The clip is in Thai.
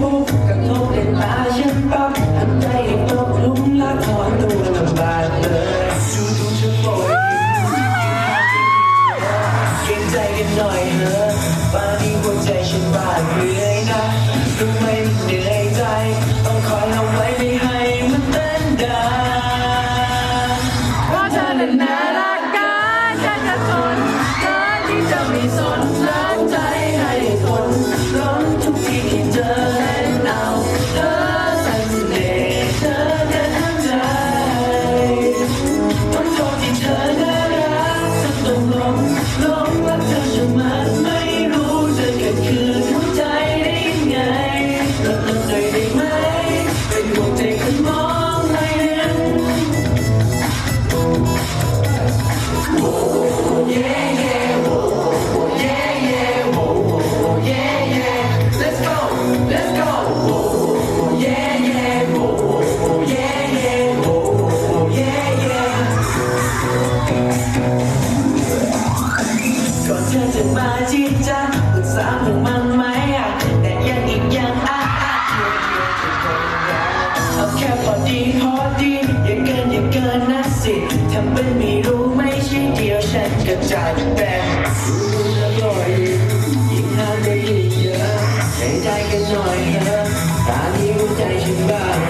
행복 จ๊ะปรึกษมมั้งไหมอะแต่ยังอีกอย่ะเอะเอาแค่พอดีพอดียังเกินยังเกินนักสิทำไปไม่รู้ไม่ใช่เดียวฉันก็จ่ายแต่รู้แล้วบ่อยยิ่งห้ามก็ยิ่งเยอะให้ใจกันหน่อยเถอะตานี้หัวใจฉันบ้าง